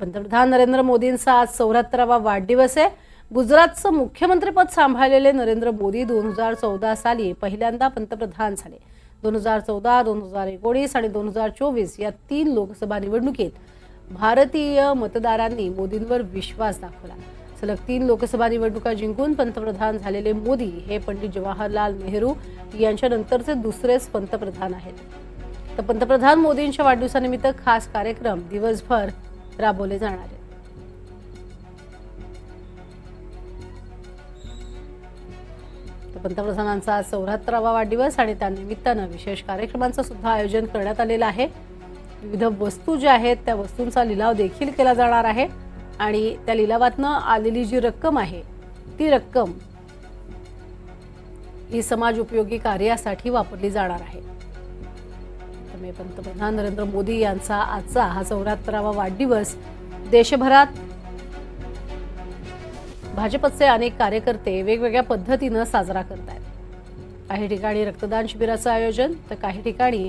पंतप्रधान नरेंद्र मोदींचा आज चौऱ्याहत्तरावा वाढदिवस आहे. गुजरातचं मुख्यमंत्रीपद सांभाळलेले नरेंद्र मोदी दोन हजार चौदा साली पहिल्यांदा पंतप्रधान झाले. दोन हजार चौदा दोन हजार एकोणीस आणि दोन हजार चोवीस या तीन लोकसभा निवडणुकीत भारतीय मतदारांनी मोदींवर विश्वास दाखवला. सलग तीन लोकसभा निवडणुका जिंकून पंतप्रधान झालेले मोदी हे पंडित जवाहरलाल नेहरू यांच्यानंतरचे दुसरेच पंतप्रधान आहेत. तर पंतप्रधान मोदींच्या वाढदिवसानिमित्त खास कार्यक्रम दिवसभर राबवले जाणार आहेत. पंतप्रधानांचा आज चौऱ्याहत्तरावा वाढदिवस आणि त्यानिमित्तानं विशेष कार्यक्रमांचं सुद्धा आयोजन करण्यात आलेलं आहे. विविध वस्तू ज्या आहेत त्या वस्तूंचा लिलाव देखील केला जाणार आहे आणि त्या लिलावातनं आलेली जी रक्कम आहे ती रक्कम ही समाज उपयोगी कार्यासाठी वापरली जाणार आहे. त्यामुळे पंतप्रधान नरेंद्र मोदी यांचा आजचा हा चौऱ्याहत्तरावा वाढदिवस देशभरात भाजपचे अनेक कार्यकर्ते वेगवेगळ्या पद्धतीनं साजरा करत आहेत काही ठिकाणी रक्तदान शिबिराचं आयोजन तर काही ठिकाणी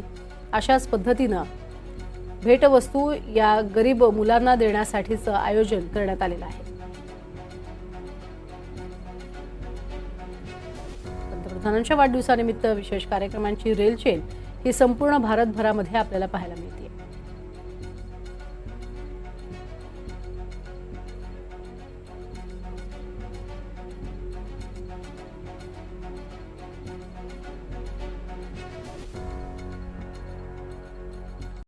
अशाच पद्धतीनं भेटवस्तू या गरीब मुलांना देण्यासाठीचं आयोजन करण्यात आलेलं आहे. पंतप्रधानांच्या वाढदिवसानिमित्त विशेष कार्यक्रमांची रेलचेल ही संपूर्ण भारतभरामध्ये आपल्याला पाहायला मिळते.